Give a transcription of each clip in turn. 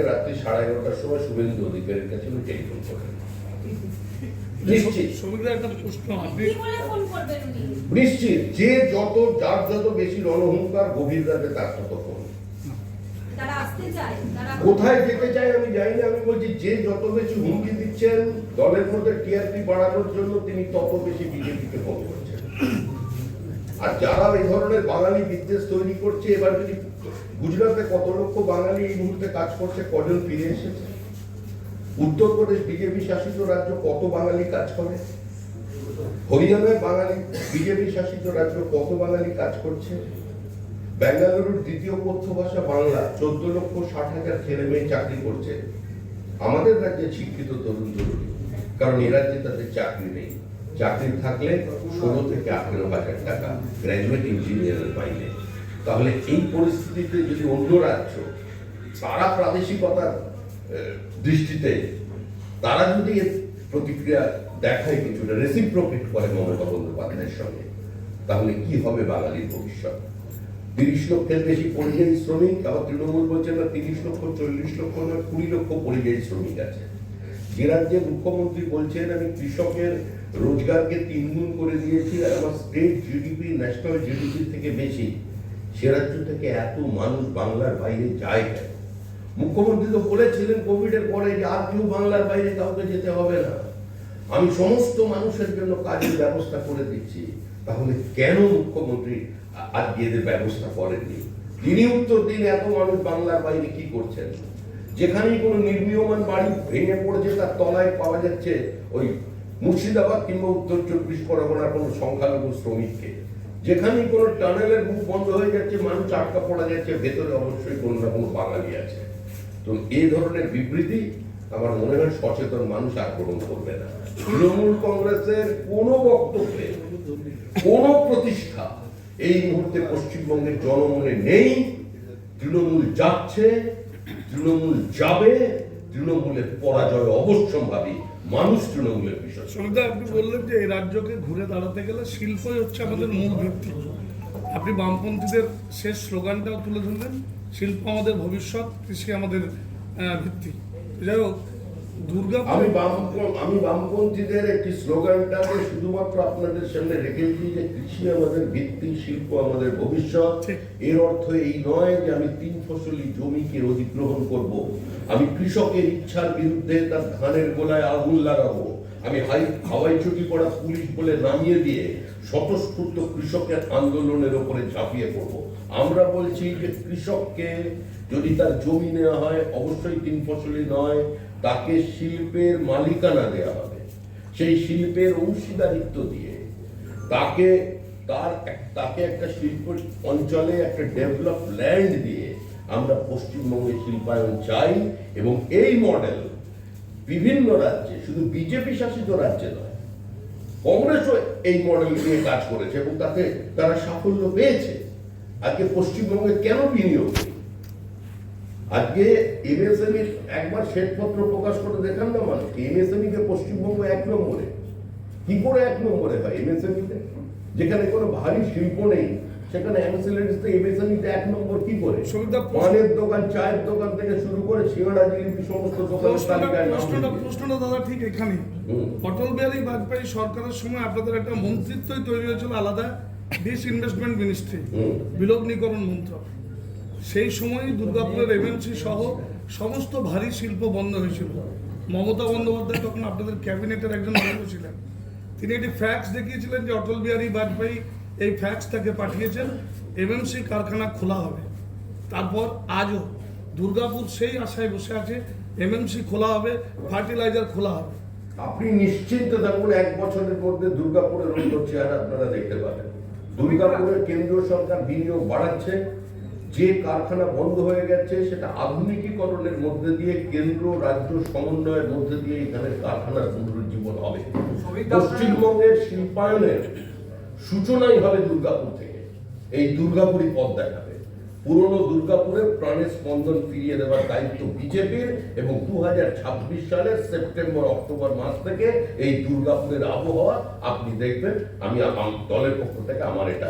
রাত্রি সাড়ে এগারোটার সময় শুভেন্দু অধিকারীর কাছে আমি টেলিফোন করেন। নিশ্চিত। শ্রমিকদের একটা প্রশ্ন আপনি কি বলে ফোন করবেন উনি? নিশ্চিত। যে যত যার যত বেশি রণহুঙ্কার গভীর রাতে তার তত ফোন তারা আসতে চায় তারা কোথায় যেতে চাই আমি জানি না। আমি বলছি যে যত বেশি হুমকি দিচ্ছেন দলের মধ্যে টিআরপি বাড়ানোর জন্য তিনি তত বেশি বিজেপিকে ফোন করছেন। আর যারা এই ধরনের বাঙালি বিদ্বেষ তৈরি করছে এবার যদি গুজরাটে কত লক্ষ বাঙালি এই মুহূর্তে কাজ করছে, কজন ফিরে এসেছে? উত্তরপ্রদেশ বিজেপি শাসিত রাজ্য কত বাঙালি কাজ করে? হরিয়ানায় বাঙালি বিজেপি শাসিত রাজ্য কত বাঙালি কাজ করছে? বেঙ্গালুরুর দ্বিতীয় কথ্য ভাষা বাংলা, চোদ্দ লক্ষ ষাট হাজার ছেলে মেয়ে চাকরি করছে। আমাদের রাজ্যে শিক্ষিত তরুণ তরুণী, কারণ এ রাজ্যে তাদের চাকরি নেই। চাকরি থাকলে ষোলো থেকে আঠেরো হাজার টাকা গ্র্যাজুয়েট ইঞ্জিনিয়ারের বাইরে। তাহলে এই পরিস্থিতিতে যদি অন্য রাজ্য তারা প্রাদেশিকতার দৃষ্টিতে তারা যদি প্রতিক্রিয়া দেখায় কিছুটা রেসিপ্রোকেট করে মমতা বন্দ্যোপাধ্যায়ের সঙ্গে, তাহলে কি হবে বাঙালির ভবিষ্যৎ? তিরিশ লক্ষের বেশি পরিযায়ী শ্রমিক, আবার তৃণমূল বলছে না, তিরিশ লক্ষ, চল্লিশ লক্ষ না, কুড়ি লক্ষ পরিযায়ী শ্রমিক আছে। যে রাজ্যে মুখ্যমন্ত্রী বলছেন, আমি কৃষকের রোজগারকে তিনগুণ করে দিয়েছি, আর আমার স্টেট জিডিপি ন্যাশনাল জিডিপি থেকে বেশি সে রাজ্য থেকে এত মানুষ বাংলার বাইরে যায় কেন? মুখ্যমন্ত্রী তো বলেছিলেন কোভিডের পরে যে আর কেউ বাংলার বাইরে কাউকে যেতে হবে না। আমি সমস্ত মানুষের জন্য কাজের ব্যবস্থা করে দিচ্ছি। তাহলে কেন মুখ্যমন্ত্রী আজকে এদের ব্যবস্থা করেননি? তিনি উত্তর দিন এত মানুষ বাংলার বাইরে কি করছেন? যেখানেই কোনো নির্মীয়মান বাড়ি ভেঙে পড়েছে, তার তলায় পাওয়া যাচ্ছে ওই মুর্শিদাবাদ কিংবা উত্তর চব্বিশ পরগনার কোনো সংখ্যালঘু শ্রমিককে। যেখানেই কোনো টানেলের মুখ বন্ধ হয়ে যাচ্ছে, মানুষ আটকা পড়া যাচ্ছে, ভেতরে অবশ্যই কোনো না কোনো বাঙালি আছে। তো এই ধরনের বিবৃতি আমার মনে হয় সচেতন মানুষ আর গ্রহণ করবে না। তৃণমূল কংগ্রেসের কোনো বক্তব্যে, কোনো প্রতিষ্ঠা এই মুহূর্তে পশ্চিমবঙ্গের জনমনে নেই। তৃণমূল যাচ্ছে, তৃণমূল যাবে তৃণমূলের পরাজয় অবশ্যম্ভাবী মানুষ তৃণমূলের বিষয়। আপনি বললেন যে এই রাজ্যকে ঘুরে দাঁড়াতে গেলে শিল্পই হচ্ছে আমাদের মূল ভিত্তি। আপনি বামপন্থীদের শেষ স্লোগানটাও তুলে ধরলেন, শিল্প আমাদের ভবিষ্যৎ, কৃষি আমাদের ভিত্তি। যাই হোক আমি বাম আমি বামপন্থীদের একটি স্লোগানটাকে শুধুমাত্র আপনাদের সামনে রেখেছি যে কৃষি আমাদের ভিত্তি শিল্প আমাদের ভবিষ্যৎ। এর অর্থ এই নয় যে আমি তিন ফসলি জমিকে অধিগ্রহণ করব। আমি কৃষকের ইচ্ছার বিরুদ্ধে তার ধানের গোলায় আগুন লাগাবো। আমি হাই হাওয়াই চুরি করা পুলিশ বলে নামিয়ে দিয়ে স্বতঃস্ফূর্ত কৃষকের আন্দোলনের ওপরে ঝাঁপিয়ে পড়ব। আমরা বলছি যে কৃষককে যদি তার জমি নেওয়া হয়, অবশ্যই তিন ফসলি নয়, তাকে শিল্পের মালিকানা দেওয়া হবে। সেই শিল্পের অংশীদারিত্ব দিয়ে তাকে তার তাকে একটা শিল্প অঞ্চলে একটা ডেভেলপ ল্যান্ড দিয়ে আমরা পশ্চিমবঙ্গে শিল্পায়ন চাই এবং এই মডেল বিভিন্ন রাজ্যে, শুধু বিজেপি শাসিত রাজ্যে নয়, কংগ্রেসও এই মডেল নিয়ে কাজ করেছে এবং তাতে তারা সাফল্য পেয়েছে। আজকে পশ্চিমবঙ্গে কেন বিনিয়োগ আজকে এমএসএমই একবার শ্বেতপত্র প্রকাশ করে দেখান না মানে এমএসএমই তে পশ্চিমবঙ্গ এক নম্বরে। কি করে এক নম্বরে হয় এমএসএমই তে? যেখানে কোনো ভারী শিল্প নেই সেখানে এক নম্বর কি করে? পানের দোকান চায়ের দোকান থেকে শুরু করে সিঙ্গাড়া জিলিপি সমস্ত দোকানের প্রশ্নটা তালিকায় প্রশ্নটা প্রশ্নটা দাদা ঠিক এখানে। অটল বিহারী বাজপেয়ী সরকারের সময় আপনাদের একটা মন্ত্রিত্বই তৈরি হয়েছিল আলাদা। Dish investment ministry. বিলগ্নীকরণ মন্ত্রক সেই সময় দুর্গাপুরের এমএনসি সহ সমস্ত ভারী শিল্প বন্ধ হয়েছিল। মমতা বন্দ্যোপাধ্যায় তখন আপনাদের ক্যাবিনেটের একজন সদস্য ছিলেন। তিনি একটি ফ্যাক্স দেখিয়েছিলেন যে অটল বিহারী বাজপেয়ী এই ফ্যাক্স তাকে পাঠিয়েছেন এমএমসি কারখানা খোলা হবে। তারপর আজও দুর্গাপুর সেই আশায় বসে আছে এমএমসি খোলা হবে ফার্টিলাইজার খোলা হবে। আপনি নিশ্চিন্ত থাকুন এক বছরের মধ্যে দুর্গাপুরের অন্য চেহারা আপনারা দেখতে পাবেন। দুর্গাপুরের কেন্দ্রীয় সরকার বিনিয়োগ বাড়াচ্ছে যে কারখানা বন্ধ হয়ে গেছে সেটা আধুনিকীকরণের মধ্যে দিয়ে কেন্দ্র রাজ্য সমন্বয়ের মধ্যে দিয়ে এখানে কারখানার পুনরুজ্জীবন হবে। পশ্চিমবঙ্গের শিল্পায়নের সূচনাই হবে দুর্গাপুর থেকে। এই দুর্গাপুরই পথ দেখাবে। পুরনো দুর্গাপুরের প্রাণের স্পন্দন ফিরিয়ে দেওয়ার দায়িত্ব বিজেপির এবং দু সালের সেপ্টেম্বর অক্টোবর মাস থেকে এই দুর্গাপুরের আবহাওয়া আপনি দেখবেন আমি দলের পক্ষ থেকে আমার এটা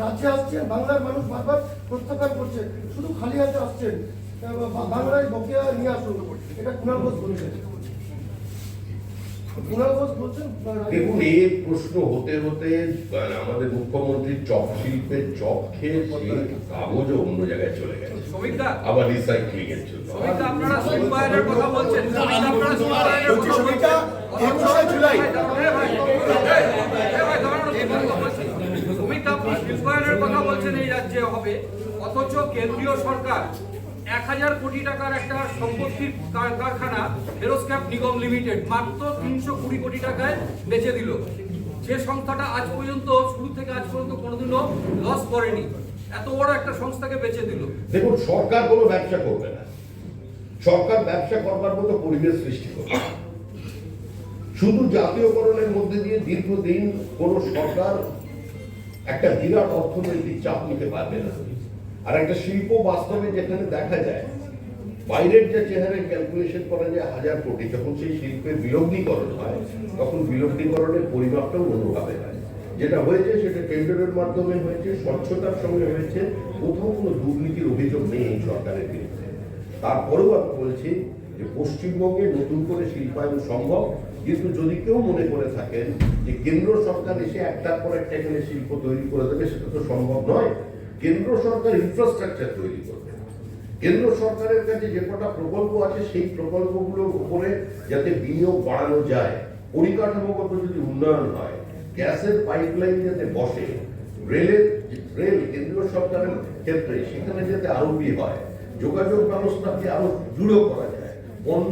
রাজ্যে আসছেন বাংলার মানুষ বারবার প্রত্যাখ্যান করছে শুধু খালি হাতে আসছেন বাংলায় বকেয়া নিয়ে আসুন এটা কুণাল ঘোষ বলছেন কুণাল ঘোষ বলছেন বা রাজ্য- দেখুন এই প্রশ্ন হতে হতে আমাদের মুখ্যমন্ত্রী চক শিল্পের চক খেয়ে কাগজও অন্য জায়গায় চলে গেছে আবার রিসাইক্লিং এর জন্য কথা বলছেন এই রাজ্যে হবে অথচ কেন্দ্রীয় সরকার এক হাজার কোটি টাকার একটা সম্পত্তির কারখানা ফেরোস্ক্যাপ নিগম লিমিটেড মাত্র তিনশো কুড়ি কোটি টাকায় বেচে দিল। যে সংস্থাটা আজ পর্যন্ত, শুরু থেকে আজ পর্যন্ত কোনোদিনও লস করেনি। এত বড় একটা সংস্থাকে বেচে দিল। দেখুন, সরকার কোনো ব্যবসা করবে না। সরকার ব্যবসা করবার মতো পরিবেশ সৃষ্টি করবে শুধু জাতীয়করণের মধ্যে দিয়ে দীর্ঘদিন কোন সরকার একটা বিরাট অর্থনৈতিক চাপ নিতে পারবে না। আর একটা শিল্প বাস্তবে যেখানে দেখা যায়, বাইরের যে চেহারায় ক্যালকুলেশন করা যায় হাজার কোটি, যখন সেই শিল্পের বিলগ্নীকরণ হয়, তখন বিলগ্নীকরণের পরিমাপটাও অন্যভাবে হয়। যেটা হয়েছে, সেটা টেন্ডারের মাধ্যমে হয়েছে, স্বচ্ছতার সঙ্গে হয়েছে, কোথাও কোনো দুর্নীতির অভিযোগ নেই এই সরকারের বিরুদ্ধে। তারপরেও আমি বলছি যে পশ্চিমবঙ্গে নতুন করে শিল্পায়ন সম্ভব, কিন্তু যদি কেউ মনে করে থাকেন যে কেন্দ্র সরকার এসে একটার পর একটা এখানে শিল্প তৈরি করে দেবে, সেটা তো সম্ভব নয়। কেন্দ্র সরকার ইনফ্রাস্ট্রাকচার তৈরি করবে। কেন্দ্র সরকারের কাছে যে কটা প্রকল্প আছে, সেই প্রকল্পগুলোর উপরে যাতে বিনিয়োগ বাড়ানো যায়, পরিকাঠামোগত যদি উন্নয়ন হয়, গ্যাসের পাইপলাইন যাতে বসে, রেলের রেল কেন্দ্রীয় সরকারের ক্ষেত্রে সেখানে যাতে আরোপি হয়, যোগাযোগ ব্যবস্থাকে আরও দৃঢ় করা যায় পণ্য